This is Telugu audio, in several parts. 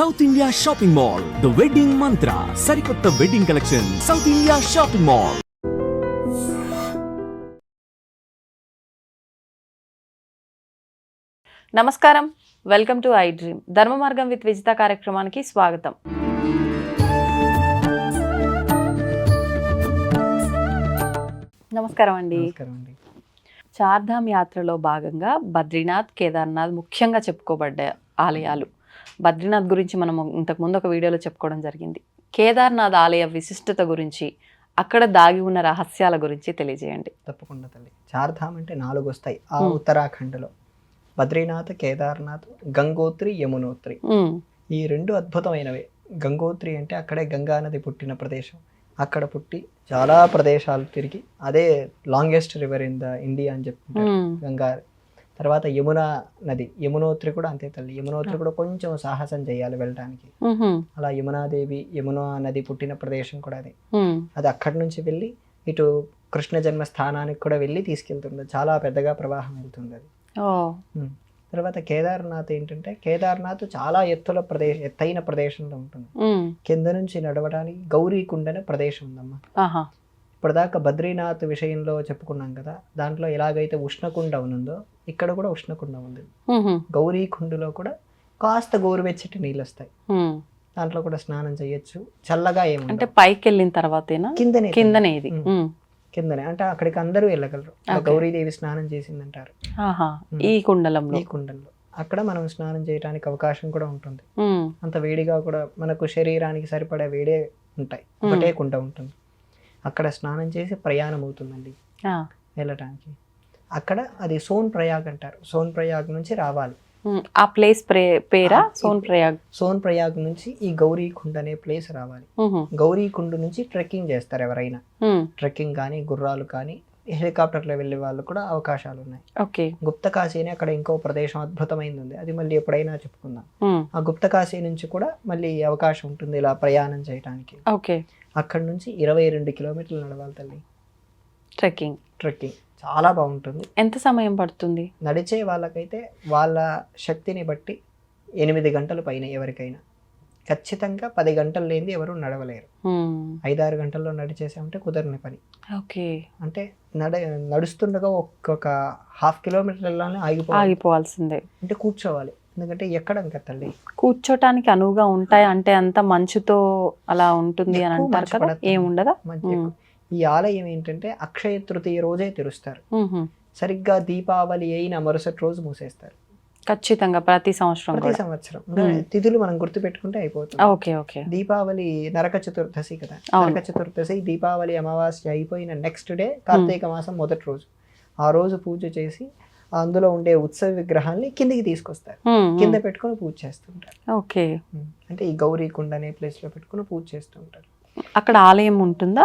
South India shopping mall the wedding Mantra సరికొత్త wedding collection South India shopping mall నమస్కారం. Welcome to I dream Dharma Margam with Vijitha కార్యక్రమానికి స్వాగతం. నమస్కారం అండి. నమస్కారం అండి. చార్ధామ్ యాత్రలో భాగంగా బద్రీనాథ్ కేదార్నాథ్ ముఖ్యంగా చెప్పుకోబడ్డ ఆలయాలు. బద్రీనాథ్ గురించి మనం ఇంతకు ముందు ఒక వీడియోలో చెప్పుకోవడం జరిగింది. కేదార్నాథ్ ఆలయ విశిష్టత గురించి అక్కడ దాగి ఉన్న రహస్యాల గురించి తెలియజేయండి. తప్పకుండా తల్లి. చార్ధామ్ అంటే నాలుగు వస్తాయి ఆ. ఉత్తరాఖండ్లో. బద్రీనాథ్ కేదార్నాథ్ గంగోత్రి యమునోత్రి. ఈ రెండు అద్భుతమైనవే. గంగోత్రి అంటే అక్కడే గంగా నది పుట్టిన ప్రదేశం. అక్కడ పుట్టి చాలా ప్రదేశాలు తిరిగి అదే longest river in the India అని చెప్పుకుంటారు. గంగా తర్వాత యమునా నది యమునోత్రి కూడా అంతే తల్లి. యమునోత్రి కూడా కొంచెం సాహసం చేయాలి వెళ్ళడానికి. అలా యమునాదేవి యమునా నది పుట్టిన ప్రదేశం కూడా అదే. అది అక్కడి నుంచి వెళ్ళి ఇటు కృష్ణ జన్మ స్థానానికి కూడా వెళ్ళి తీసుకెళ్తుంది. చాలా పెద్దగా ప్రవాహం వెళ్తుంది అది. తర్వాత కేదార్నాథ్ ఏంటంటే కేదార్నాథ్ చాలా ఎత్తుల ప్రదేశ ఎత్తైన ప్రదేశంలో ఉంటుంది. కింద నుంచి నడవడానికి గౌరీకుండ అనే ప్రదేశం ఉందమ్మా. ఇప్పటిదాకా బద్రీనాథ్ విషయంలో చెప్పుకున్నాం కదా దాంట్లో ఎలాగైతే ఉష్ణకుండ ఉందో ఇక్కడ కూడా ఉష్ణకుండ ఉంది. ఉహుం, గౌరీకుండలో కూడా కాస్త గోరువెచ్చటి నీళ్ళు వస్తాయి. దాంట్లో కూడా స్నానం చేయొచ్చు. చల్లగా అంటే ఏముండదు పైకి వెళ్ళిన తర్వాతేనా? కిందనే కిందనే ఇది. కిందనే. అంటే అక్కడికి అందరూ వెళ్ళగలరు. గౌరీదేవి స్నానం చేసిందంటారు. ఈ కుండలంలో. ఈ కుండల్లో. అక్కడ మనం స్నానం చేయడానికి అవకాశం కూడా ఉంటుంది. అంత వేడిగా కూడా మనకు శరీరానికి సరిపడే వేడే ఉంటాయి. ఒకటే కుండ ఉంటుంది. అక్కడ స్నానం చేసి ప్రయాణం అవుతుందండి. వెళ్ళటానికి. అక్కడ అది సోన్ ప్రయాగ్ అంటారు. సోన్ ప్రయాగ్ నుంచి రావాలి. ఆ ప్లేస్ ప్రే సోన్ ప్రయాగ్. సోన్ ప్రయాగ్ నుంచి ఈ గౌరీ కుండ్ అనే ప్లేస్ రావాలి. ఉహుం, గౌరీ కుండ్ నుంచి ట్రెక్కింగ్ చేస్తారు ఎవరైనా. ట్రెక్కింగ్ కానీ గుర్రాలు కానీ హెలికాప్టర్లో వెళ్ళే వాళ్ళు కూడా అవకాశాలు ఉన్నాయి. ఓకే. గుప్తకాశీ అని అక్కడ ఇంకో ప్రదేశం అద్భుతమైంది ఉంది. అది మళ్ళీ ఎప్పుడైనా చెప్పుకుందాం. ఆ గుప్తకాశీ నుంచి కూడా మళ్ళీ అవకాశం ఉంటుంది ఇలా ప్రయాణం చేయడానికి ఓకే. అక్కడ నుంచి ఇరవై రెండు కిలోమీటర్లు నడవాలి తల్లి. ట్రెక్కింగ్. ట్రెక్కింగ్. చాలా బాగుంటుంది. ఎంత సమయం పడుతుంది? నడిచే వాళ్ళకైతే వాళ్ళ శక్తిని బట్టి ఎనిమిది గంటల పైన ఎవరికైనా. ఖచ్చితంగా పది గంటలు లేనిది ఎవరు నడవలేరు. ఐదారు గంటల్లో నడిచేసామంటే కుదరని పని. ఓకే. అంటే నడ నడుస్తుండగా ఒక్కొక్క హాఫ్ కిలోమీటర్లోనే ఆగిపోవాలి. ఆగిపోవాల్సిందే. అంటే కూర్చోవాలి. ఎందుకంటే ఎక్కడం తల్లి? కూర్చోటానికి అనువుగా ఉంటాయి. అంటే అంత మంచుతో అలా ఉంటుంది అని అంటారు కదా. ఏముండదా. ఈ ఆలయం ఏంటంటే అక్షయ తృతీయ రోజే తెరుస్తారు. సరిగ్గా దీపావళి అయిన మరుసటి రోజు మూసేస్తారు. ఖచ్చితంగా ప్రతి సంవత్సరం ప్రతి సంవత్సరం. తిథులు మనం గుర్తు పెట్టుకుంటే అయిపోతుంది. Okay okay. దీపావళి నరక చతుర్దశి కదా. నరక చతుర్దశి దీపావళి అమావాస్య అయిపోయిన నెక్స్ట్ డే కార్తీక మాసం మొదటి రోజు. ఆ రోజు పూజ చేసి అందులో ఉండే ఉత్సవ విగ్రహాల్ని కిందికి తీసుకొస్తారు. కింద పెట్టుకొని పూజ చేస్తుంటారు ఓకే. అంటే ఈ గౌరీ కుండ అనే ప్లేస్లో పెట్టుకొని పూజ చేస్తుంటారు అక్కడ ఆలయం ఉంటుందా?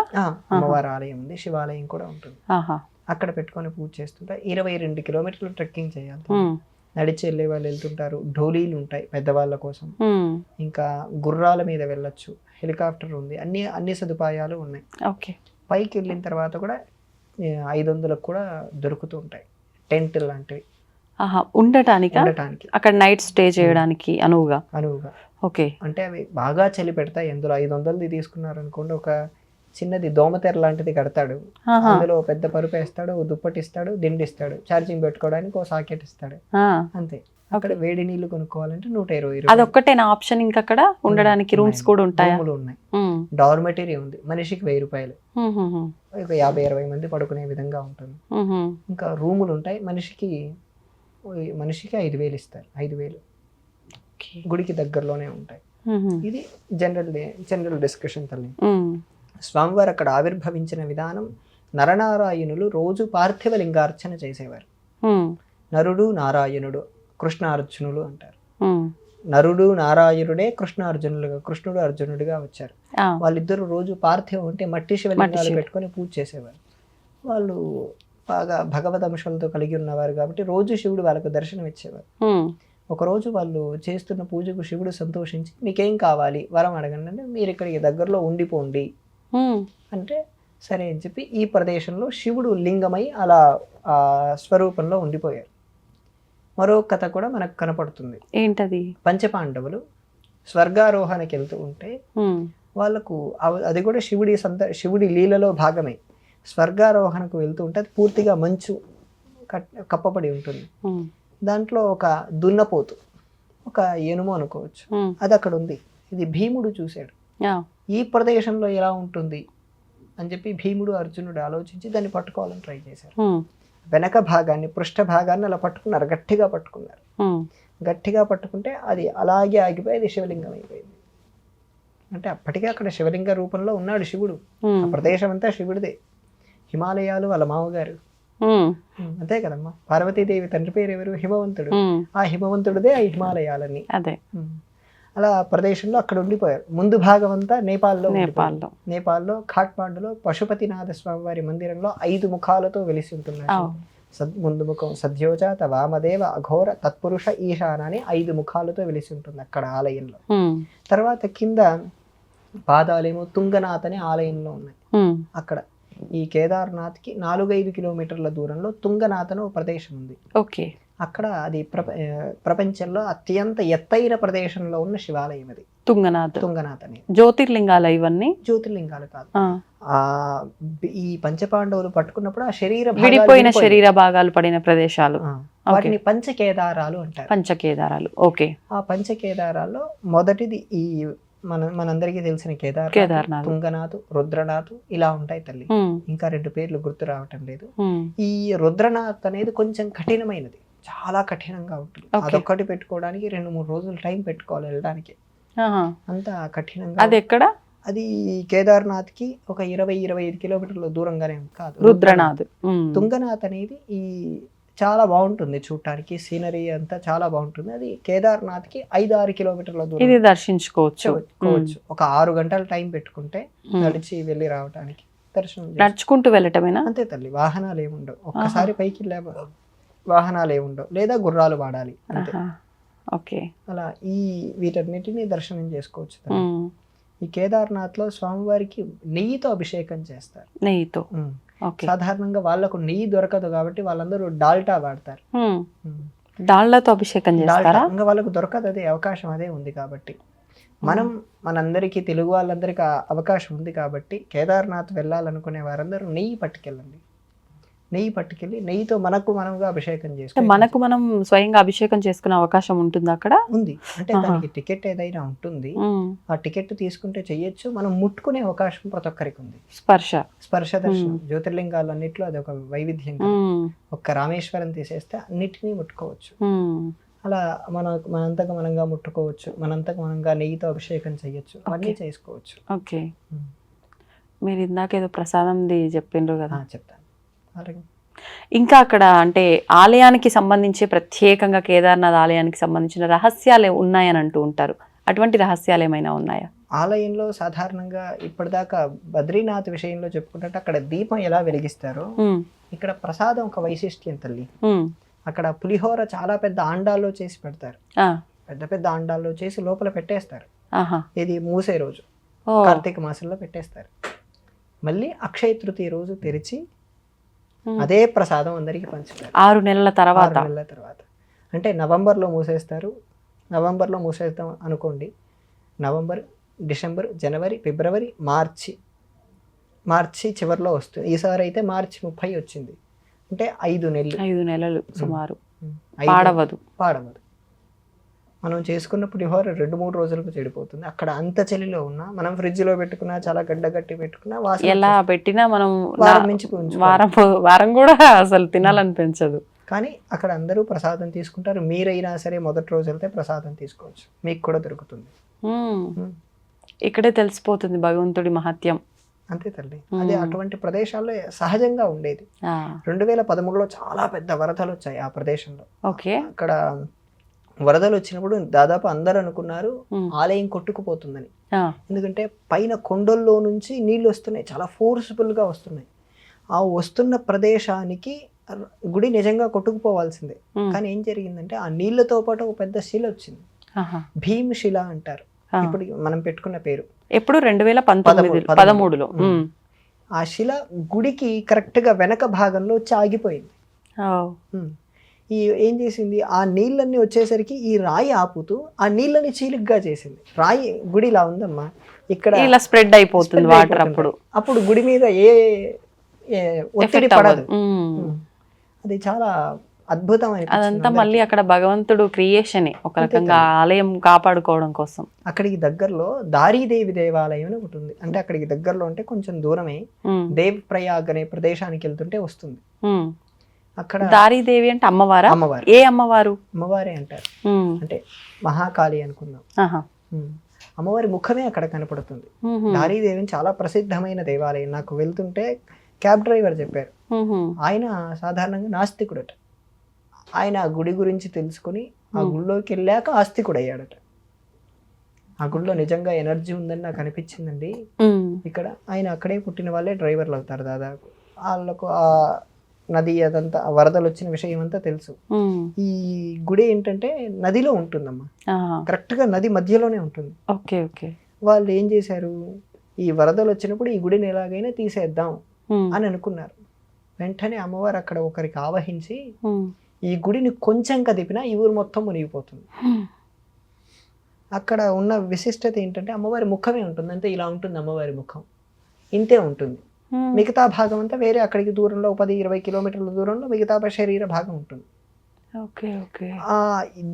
అమ్మవారి ఆలయం ఉంది శివాలయం కూడా ఉంటుంది. అక్కడ పెట్టుకొని పూజ చేస్తుంటారు ఇరవై రెండు కిలోమీటర్లు ట్రెక్కింగ్ చేయాలి. నడిచి వెళ్ళే వాళ్ళు వెళ్తుంటారు. ఢోలీలు ఉంటాయి పెద్దవాళ్ళ కోసం. ఇంకా గుర్రాల మీద వెళ్ళొచ్చు. హెలికాప్టర్ ఉంది. అన్ని అన్ని సదుపాయాలు ఉన్నాయి. ఓకే. పైకి వెళ్ళిన తర్వాత కూడా ఐదు వందలకు కూడా దొరుకుతూ ఉంటాయి. టెంట్ లాంటివి. ఉండటానికా? ఉండటానికి. అక్కడ నైట్ స్టే చేయడానికి అనువుగా? అనువుగా. ఓకే. అంటే అవి బాగా చలి పెడతాయి. అందులో ఐదు వందలది తీసుకున్నారు అనుకోండి ఒక చిన్నది దోమతెర లాంటిది కడతాడు. అందులో పెద్ద పరుపు వేస్తాడు దుప్పటి ఇస్తాడు దిండి ఇస్తాడు ఛార్జింగ్ పెట్టుకోవడానికి ఒక సాకెట్ ఇస్తాడు. అంతే. అక్కడ వేడి నీళ్ళు కొనుక్కోవాలంటే నూట ఇరవై అదొక్కటే నా ఆప్షన్ ఇంకక్కడ ఉండడానికి రూమ్స్ కూడా ఉంటాయా? ఉన్నాయి. డార్మెటరీ ఉంది. మనిషికి వెయ్యి రూపాయలు. ఒక యాభై ఇరవై మంది పడుకునే విధంగా ఉంటుంది. ఇంకా రూములు ఉంటాయి. మనిషికి మనిషికి ఐదు వేలు ఇస్తారు ఐదు వేలు. గుడికి దగ్గరలోనే ఉంటాయి. ఇది జనరల్ జనరల్ డిస్కషన్ తల్లి. స్వామివారు అక్కడ ఆవిర్భవించిన విధానం నరనారాయణులు రోజు పార్థివ లింగార్చన చేసేవారు నరుడు నారాయణుడు కృష్ణార్జునులు అంటారు. నరుడు నారాయణుడే కృష్ణార్జునులుగా కృష్ణుడు అర్జునుడిగా వచ్చారు. వాళ్ళిద్దరు రోజు పార్థివం అంటే మట్టి శివలింగాలు శివ- పెట్టుకొని పూజ చేసేవారు. వాళ్ళు బాగా భగవద్ అంశాలతో కలిగి ఉన్నవారు కాబట్టి రోజు శివుడు వాళ్ళకు దర్శనం ఇచ్చేవారు. ఒకరోజు వాళ్ళు చేస్తున్న పూజకు శివుడు సంతోషించి మీకేం కావాలి? వరం అడగండి అంటే మీరు ఇక్కడికి దగ్గరలో ఉండిపోండి. అంటే సరే అని చెప్పి ఈ ప్రదేశంలో శివుడు లింగమై అలా ఆ స్వరూపంలో ఉండిపోయారు. మరో కథ కూడా మనకు కనపడుతుంది. ఏంటది? పంచపాండవులు స్వర్గారోహణకి వెళ్తూ ఉంటే వాళ్ళకు అది కూడా శివుడి సంత శివుడి లీలలో భాగమే. స్వర్గారోహణకు వెళ్తూ ఉంటే అది పూర్తిగా మంచు కట్ కప్పబడి ఉంటుంది. దాంట్లో ఒక దున్నపోతు ఒక ఏనుము అనుకోవచ్చు. అది అక్కడ ఉంది. ఇది భీముడు చూశాడు. ఈ ప్రదేశంలో ఎలా ఉంటుంది అని చెప్పి భీముడు అర్జునుడు ఆలోచించి దాన్ని పట్టుకోవాలని ట్రై చేశారు. వెనక భాగాన్ని పృష్ఠ భాగాన్ని అలా పట్టుకున్నారు. గట్టిగా పట్టుకున్నారు. గట్టిగా పట్టుకుంటే అది అలాగే ఆగిపోయి అది శివలింగం అయిపోయింది. అంటే అప్పటికే అక్కడ శివలింగ రూపంలో ఉన్నాడు శివుడు. ఆ ప్రదేశం అంతా శివుడిదే. హిమాలయాలు వాళ్ళ మామగారు. అంతే కదమ్మా. పార్వతీదేవి తండ్రి పేరు ఎవరు? హిమవంతుడు. ఆ హిమవంతుడిదే ఆ హిమాలయాలన్నీ అదే. అలా ప్రదేశంలో అక్కడ ఉండిపోయారు. ముందు భాగం అంతా నేపాల్లో. నేపాల్లో. నేపాల్లో ఖాట్మాండులో పశుపతినాథ స్వామి వారి మందిరంలో ఐదు ముఖాలతో వెలిసి ఉంటున్నారు. ముందు ముఖం సద్యోజాత వామదేవ అఘోర తత్పురుష ఈశాన అని ఐదు ముఖాలతో వెలిసి ఉంటుంది అక్కడ ఆలయంలో. తర్వాత కింద పాదాలేమో తుంగనాథ్ అనే ఆలయంలో ఉన్నాయి. అక్కడ. ఈ కేదార్నాథ్కి నాలుగైదు కిలోమీటర్ల దూరంలో తుంగనాథ్ అని ఒక ప్రదేశం ఉంది. ఓకే. అక్కడ అది ప్రపంచంలో అత్యంత ఎత్తైన ప్రదేశంలో ఉన్న శివాలయం అది. తుంగనాథ్. తుంగనాథ్ అనేది జ్యోతిర్లింగాలు ఇవన్నీ? జ్యోతిర్లింగాలు కాదు. ఆ, ఈ పంచపాండవులు పట్టుకున్నప్పుడు ఆ శరీర భాగాలు విడిపోయిన. శరీర భాగాలు పడిన ప్రదేశాలు. వాటిని పంచకేదారాలు అంటారు. పంచకేదారాలు. ఓకే. ఆ పంచకేదారాల్లో మొదటిది ఈ మన మనందరికీ తెలిసిన కేదార్ కేదార్నాథ్. తుంగనాథ్ రుద్రనాథ్ ఇలా ఉంటాయి తల్లి. ఇంకా రెండు పేర్లు గుర్తు రావటం లేదు. ఈ రుద్రనాథ్ అనేది కొంచెం కఠినమైనది. చాలా కఠినంగా ఉంటుంది. అదొక్కటి పెట్టుకోవడానికి రెండు మూడు రోజులు టైం పెట్టుకోవాలి వెళ్ళడానికి. అంత కఠినంగా అది ఎక్కడ? అది కేదార్నాథ్కి ఒక ఇరవై ఇరవై ఐదు కిలోమీటర్ల దూరంగానే. కాదు. రుద్రనాథ్. తుంగనాథ్ అనేది ఈ చాలా బాగుంటుంది చూడటానికి సీనరీ అంతా చాలా బాగుంటుంది. అది కేదార్నాథ్కి ఐదు ఆరు కిలోమీటర్ల దూరం. ఇది దర్శించుకోవచ్చు. ఒక ఆరు గంటల టైం పెట్టుకుంటే. నడిచి వెళ్ళి రావడానికి దర్శనం నడుచుకుంటూ వెళ్ళటమేనా? అంతే తల్లి వాహనాలు ఏముండవు. ఒక్కసారి పైకి వాహనాలు ఏముండవు. లేదా గుర్రాలు వాడాలి అంతే. ఓకే. అలా ఈ వీటన్నిటిని దర్శనం చేసుకోవచ్చు ఈ కేదార్నాథ్లో స్వామివారికి నెయ్యితో అభిషేకం చేస్తారు. నెయ్యితో. సాధారణంగా వాళ్ళకు నెయ్యి దొరకదు కాబట్టి వాళ్ళందరూ డాల్టా వాడతారు. డాళ్ళతో అభిషేకం చేస్తారా? ఇంకా వాళ్ళకు దొరకదు అదే అవకాశం అదే ఉంది కాబట్టి. మనం మనందరికీ తెలుగు వాళ్ళందరికీ అవకాశం ఉంది కాబట్టి కేదార్నాథ్ వెళ్ళాలనుకునే వారందరూ నెయ్యి పట్టుకెళ్ళండి. నెయ్యి పట్టుకెళ్ళి నెయ్యితో మనకు మనముగా అభిషేకం అంటే చేసుకో మనకు మనం స్వయంగా అభిషేకం చేసుకునే అవకాశం ఉంటుంది అక్కడ? ఉంది. అంటే. దానికి టికెట్ ఏదైనా ఉంటుంది. ఆ టికెట్ తీసుకుంటే చెయ్యొచ్చు. మనం ముట్టుకునే అవకాశం ప్రతి ఒక్కరికి ఉంది. స్పర్శ. స్పర్శ దర్శనం. జ్యోతిర్లింగాలన్నింటిలో అది ఒక వైవిధ్యం ఒక్క రామేశ్వరం తీసేస్తే అన్నిటినీ ముట్టుకోవచ్చు. అలా మన మనంతకు మనంగా ముట్టుకోవచ్చు. మనంతకు మనంగా నెయ్యితో అభిషేకం చేయొచ్చు అవన్నీ చేసుకోవచ్చు. ఓకే. మీరు ఇందాక ఏదో ప్రసాదంది చెప్పిండ్రు కదా. చెప్తాను. అలాగే ఇంకా అక్కడ అంటే ఆలయానికి సంబంధించి ప్రత్యేకంగా కేదార్నాథ్ ఆలయానికి సంబంధించిన రహస్యాలు ఉన్నాయని అంటూ ఉంటారు. అటువంటి రహస్యాలు ఏమైనా ఉన్నాయా? ఆలయంలో సాధారణంగా ఇప్పటిదాకా బద్రీనాథ్ విషయంలో చెప్పుకుంటే అక్కడ దీపం ఎలా వెలిగిస్తారో ఇక్కడ ప్రసాదం ఒక వైశిష్ట్యం తల్లి. అక్కడ పులిహోర చాలా పెద్ద ఆండాల్లో చేసి పెడతారు. పెద్ద పెద్ద ఆండాల్లో చేసి లోపల పెట్టేస్తారు. ఆహా. ఇది మూసే రోజు. కార్తీక మాసంలో పెట్టేస్తారు. మళ్ళీ అక్షయ తృతీయ రోజు తెరిచి. అదే ప్రసాదం అందరికీ పంచుతారు. ఆరు నెలల తర్వాత. నెలల తర్వాత. అంటే నవంబర్లో మూసేస్తారు. నవంబర్లో మూసేస్తాం అనుకోండి. నవంబర్ డిసెంబర్ జనవరి ఫిబ్రవరి మార్చి. మార్చి చివరిలో వస్తుంది. ఈసారి అయితే మార్చి ముప్పై వచ్చింది. అంటే ఐదు నెలలు. ఐదు నెలలు సుమారు. పాడవదు. పాడవదు. మనం చేసుకున్న పులిహోర రెండు మూడు రోజులకు చెడిపోతుంది. అక్కడ అంత చలిలో ఉన్నా మనం ఫ్రిడ్జ్లో పెట్టుకున్నా చాలా గడ్డ గట్టి పెట్టుకున్నా ఎలా పెట్టినా మనం వారం నుంచి. వారం వారం కూడా అసలు తినాలనిపించదు. కానీ అక్కడ అందరూ ప్రసాదం తీసుకుంటారు. మీరైనా సరే మొదటి రోజు వెళ్తే ప్రసాదం తీసుకోవచ్చు. మీకు కూడా దొరుకుతుంది. ఇక్కడే తెలిసిపోతుంది భగవంతుడి మహత్యం. అంతే తల్లి. అదే. అటువంటి ప్రదేశాల్లో సహజంగా ఉండేది. రెండు వేల పదమూడులో చాలా పెద్ద వరదలు వచ్చాయి ఆ ప్రదేశంలో. ఓకే. అక్కడ వరదలు వచ్చినప్పుడు దాదాపు అందరూ అనుకున్నారు ఆలయం కొట్టుకుపోతుందని. ఎందుకంటే పైన కొండల్లో నుంచి నీళ్ళు వస్తున్నాయి చాలా ఫోర్స్ఫుల్గా వస్తున్నాయి. ఆ వస్తున్న ప్రదేశానికి గుడి నిజంగా కొట్టుకుపోవాల్సిందే. కానీ ఏం జరిగిందంటే ఆ నీళ్ళతో పాటు ఒక పెద్ద శిల వచ్చింది. ఆహా, భీమ్ శిల అంటారు. ఇప్పుడు మనం పెట్టుకున్న పేరు. ఎప్పుడు? రెండు వేల పంతొమ్మిది. పదమూడులో. ఆ శిల గుడికి కరెక్ట్గా వెనక భాగంలో వచ్చి ఆగిపోయింది ఓ, ఉమ్. ఈ ఏం చేసింది? ఆ నీళ్ళన్నీ వచ్చేసరికి ఈ రాయి ఆపుతూ ఆ నీళ్ళని చీలిగ్గా చేసింది. రాయి గుడి ఇలా ఉందమ్మా. ఇక్కడ ఇలా స్ప్రెడ్ అయిపోతుంది వాటర్. అప్పుడు. అప్పుడు గుడి మీద ఏ ఒత్తిడి పడదు. అది చాలా అద్భుతం అనిపించింది అదంతా. మళ్ళీ అక్కడ భగవంతుడు క్రియేషనే ఒక రకంగా ఆలయం కాపాడుకోవడం కోసం. అక్కడికి దగ్గరలో దారీదేవి దేవాలయం అని ఒకటి ఉంది. అంటే అక్కడికి దగ్గరలో అంటే కొంచెం దూరమే. దేవ్ ప్రయాగ్ అనే ప్రదేశానికి వెళ్తుంటే వస్తుంది. అక్కడ దారీదేవి అంటే అమ్మవారా? అమ్మవారు. ఏ అమ్మవారు? అమ్మవారే అంటారు. అంటే మహాకాళి అనుకుందాం. అమ్మవారి ముఖమే అక్కడ కనపడుతుంది. దారీదేవి చాలా ప్రసిద్ధమైన దేవాలయం. నాకు వెళ్తుంటే క్యాబ్ డ్రైవర్ చెప్పారు. ఆయన సాధారణంగా నాస్తికుడట. ఆయన ఆ గుడి గురించి తెలుసుకుని ఆ. గుడిలోకి వెళ్ళాక ఆస్తికుడు అయ్యాడట ఆ గుడిలో నిజంగా ఎనర్జీ ఉందని నాకు అనిపించిందండి. ఇక్కడ ఆయన అక్కడే పుట్టిన వాళ్ళే డ్రైవర్లు అవుతారు దాదాపు. వాళ్ళకు ఆ నది అదంతా వరదలు వచ్చిన విషయం అంతా తెలుసు. ఈ గుడి ఏంటంటే నదిలో ఉంటుందమ్మా ఆహా. కరెక్ట్గా నది మధ్యలోనే ఉంటుంది ఓకే ఓకే వాళ్ళు ఏం చేశారు ఈ వరదలు వచ్చినప్పుడు ఈ గుడిని ఎలాగైనా తీసేద్దాం. అని అనుకున్నారు వెంటనే అమ్మవారు అక్కడ ఒకరికి ఆవహించి. ఈ గుడిని కొంచెం కదిపినా ఈ ఊరు మొత్తం మునిగిపోతుంది. అక్కడ ఉన్న విశిష్టత ఏంటంటే అమ్మవారి ముఖమే ఉంటుంది అంతే ఇలా ఉంటుంది అమ్మవారి ముఖం ఇంతే ఉంటుంది. మిగతా భాగం అంతా వేరే అక్కడికి దూరంలో పది ఇరవై కిలోమీటర్ల దూరంలో మిగతా శరీర భాగం ఉంటుంది ఓకే ఓకే ఆ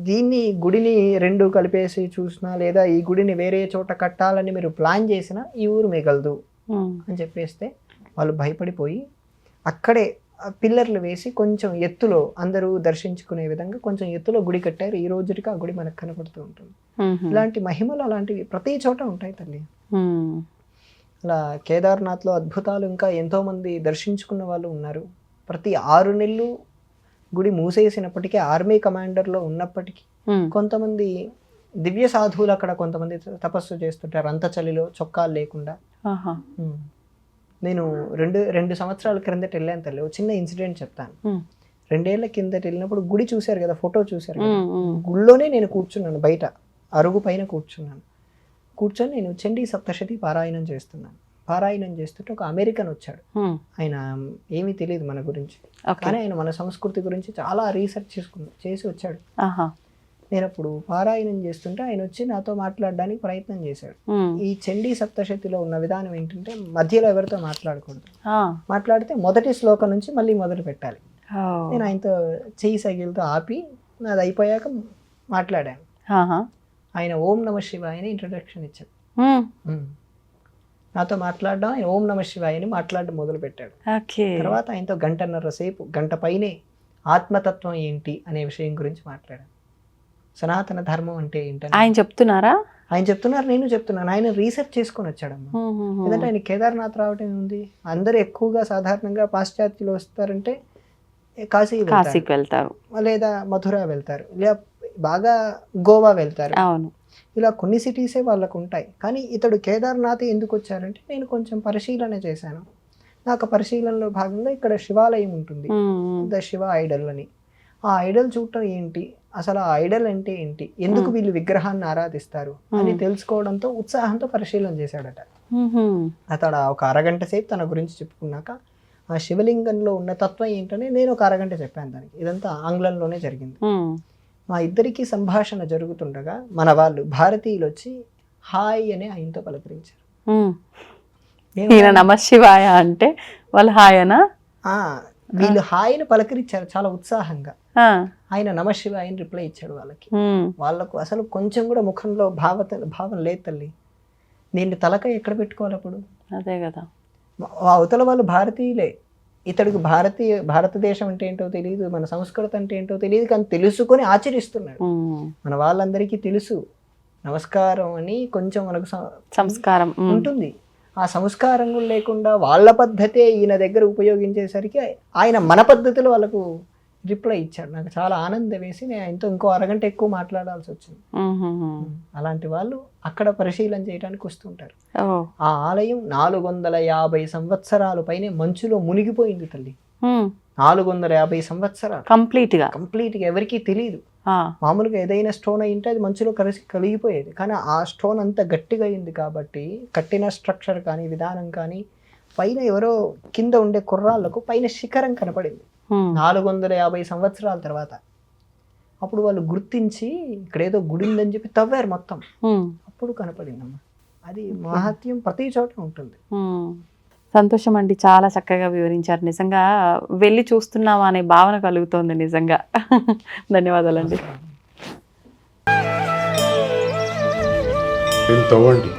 దీన్ని గుడిని రెండు కలిపేసి చూసినా లేదా ఈ గుడిని వేరే చోట కట్టాలని మీరు ప్లాన్ చేసినా ఈ ఊరు మిగలదు మ్మ్. అని చెప్పేస్తే వాళ్ళు భయపడిపోయి అక్కడే పిల్లర్లు వేసి కొంచెం ఎత్తులో అందరూ దర్శించుకునే విధంగా కొంచెం ఎత్తులో గుడి కట్టారు ఈ రోజుకి ఆ గుడి మనకు కనపడుతూ ఉంటుంది మ్మ్. ఇలాంటి మహిమలు అలాంటివి ప్రతి చోట ఉంటాయి తల్లి. అలా కేదార్నాథ్లో అద్భుతాలు ఇంకా ఎంతోమంది దర్శించుకున్న వాళ్ళు ఉన్నారు. ప్రతి ఆరు నెలలు గుడి మూసేసినప్పటికీ ఆర్మీ కమాండర్లో ఉన్నప్పటికీ. కొంతమంది దివ్య సాధువులు అక్కడ కొంతమంది తపస్సు చేస్తుంటారు. అంత చలిలో చొక్కాలు లేకుండా. నేను రెండు రెండు సంవత్సరాల క్రిందట వెళ్ళాను తల్లి. చిన్న ఇన్సిడెంట్ చెప్తాను. రెండేళ్ళ కిందట వెళ్ళినప్పుడు గుడి చూశారు కదా ఫోటో చూశారు. గుళ్ళోనే నేను కూర్చున్నాను బయట. అరుగు పైన కూర్చున్నాను. కూర్చొని నేను చండీ సప్తశతి పారాయణం చేస్తున్నాను పారాయణం చేస్తుంటే ఒక అమెరికన్ వచ్చాడు మ్మ్. ఆయన ఏమీ తెలియదు మన గురించి కానీ ఆయన మన సంస్కృతి గురించి చాలా రీసెర్చ్ చేసుకున్న చేసి వచ్చాడు. నేను అప్పుడు పారాయణం చేస్తుంటే ఆయన వచ్చి నాతో మాట్లాడడానికి ప్రయత్నం చేశాడు మ్మ్. ఈ చండీ సప్తశతిలో ఉన్న విధానం ఏంటంటే మధ్యలో ఎవరితో మాట్లాడకూడదు ఆ. మాట్లాడితే మొదటి శ్లోకం నుంచి మళ్ళీ మొదలు పెట్టాలి ఓ. నేను ఆయనతో చెయ్యి సైకిల్తో ఆపి నాది అయిపోయాక మాట్లాడాను. ఆయన ఓం నమ శివాయ అని ఇంట్రడక్షన్ ఇచ్చాడు. నాతో మాట్లాడడం ఆయన ఓం నమ శివాయ అని మాట్లాడడం మొదలు పెట్టాడు ఓకే. తర్వాత ఆయనతో గంటన్నర సేపు గంట పైనే ఆత్మతత్వం ఏంటి అనే విషయం గురించి మాట్లాడాను సనాతన ధర్మం అంటే ఏంటని. ఆయన చెప్తున్నారా? ఆయన చెప్తున్నారు నేను చెప్తున్నాను. ఆయన రీసెర్చ్ చేసుకొని వచ్చాడమ్మా. మ్మ్. మ్మ్. ఎందుకంటే ఆయన కేదార్నాథ్ రావటం ఉంది అందరూ ఎక్కువగా సాధారణంగా పాశ్చాత్యులు వస్తారంటే కాశీ. కాశీకి వెళ్తారు. లేదా మధుర వెళ్తారు. లేదా బాగా గోవా వెళ్తారు. అవును. ఇలా కొన్ని సిటీసే వాళ్ళకు ఉంటాయి కానీ ఇతడు కేదార్నాథ్ ఎందుకు వచ్చారంటే నేను కొంచెం పరిశీలన చేశాను. నాకు పరిశీలనలో భాగంగా ఇక్కడ శివాలయం ఉంటుంది. ద శివ ఐడల్ అని. ఆ ఐడల్ చూడటం ఏంటి? అసలు ఆ ఐడల్ అంటే ఏంటి? ఎందుకు వీళ్ళు విగ్రహాన్ని ఆరాధిస్తారు? అని తెలుసుకోవడంతో ఉత్సాహంతో పరిశీలన చేశాడట. అతడు ఒక అరగంట సేపు తన గురించి చెప్పుకున్నాక ఆ శివలింగంలో ఉన్న తత్వం ఏంటని నేను ఒక అరగంట చెప్పాను దానికి. ఇదంతా ఆంగ్లంలోనే జరిగింది. మా ఇద్దరికి సంభాషణ జరుగుతుండగా మన వాళ్ళు భారతీయులు వచ్చి హాయ్ అని ఆయనతో పలకరించారు. ఈయన నమ శివాయ అంటే వాళ్ళు హాయనా "ఆ, వీళ్ళు హాయ్ని పలకరించారు చాలా ఉత్సాహంగా. ఆయన నమ శివాయ అని రిప్లై ఇచ్చాడు వాళ్ళకి. వాళ్ళకు అసలు కొంచెం కూడా ముఖంలో భావ భావం లేదు తల్లి. నేను తలక ఎక్కడ పెట్టుకోవాలి అప్పుడు? అదే కదా. అవతల వాళ్ళు భారతీయులే. ఇతడికి భారతీయ భారతదేశం అంటే ఏంటో తెలియదు మన సంస్కృతి అంటే ఏంటో తెలియదు కానీ తెలుసుకొని ఆచరిస్తున్నాడు. మన వాళ్ళందరికీ తెలుసు నమస్కారం అని కొంచెం మనకు సంస్కారం. ఉంటుంది ఆ సంస్కారం కూడా లేకుండా వాళ్ళ పద్ధతే ఈయన దగ్గర ఉపయోగించేసరికి ఆయన మన పద్ధతిలో వాళ్ళకు రిప్లై ఇచ్చాడు. నాకు చాలా ఆనందం వేసి నేను ఆయనతో ఇంకో అరగంట ఎక్కువ మాట్లాడాల్సి వచ్చింది. అలాంటి వాళ్ళు అక్కడ పరిశీలన చేయడానికి వస్తుంటారు. ఆ ఆలయం నాలుగు వందల యాభై సంవత్సరాల పైనే మంచులో మునిగిపోయింది తల్లి. నాలుగు వందల యాభై సంవత్సరాలు. కంప్లీట్గా కంప్లీట్గా ఎవరికీ తెలియదు. మామూలుగా ఏదైనా స్టోన్ అయింటే అది మంచులో కలిసి కలిగిపోయేది. కానీ ఆ స్టోన్ అంత గట్టిగా అయింది కాబట్టి కట్టిన స్ట్రక్చర్ కానీ విధానం కానీ పైన ఎవరో కింద ఉండే కుర్రాళ్ళకు పైన శిఖరం కనపడింది. నాలుగు వందల యాభై సంవత్సరాల తర్వాత అప్పుడు వాళ్ళు గుర్తించి ఇక్కడ ఏదో గుడి ఉందని చెప్పి తవ్వారు మొత్తం. అప్పుడు కనపడిందమ్మా. అది మహత్యం ప్రతి చోట ఉంటుంది. సంతోషం అండి. చాలా చక్కగా వివరించారు. నిజంగా వెళ్ళి చూస్తున్నావా అనే భావన కలుగుతోంది నిజంగా. ధన్యవాదాలండి.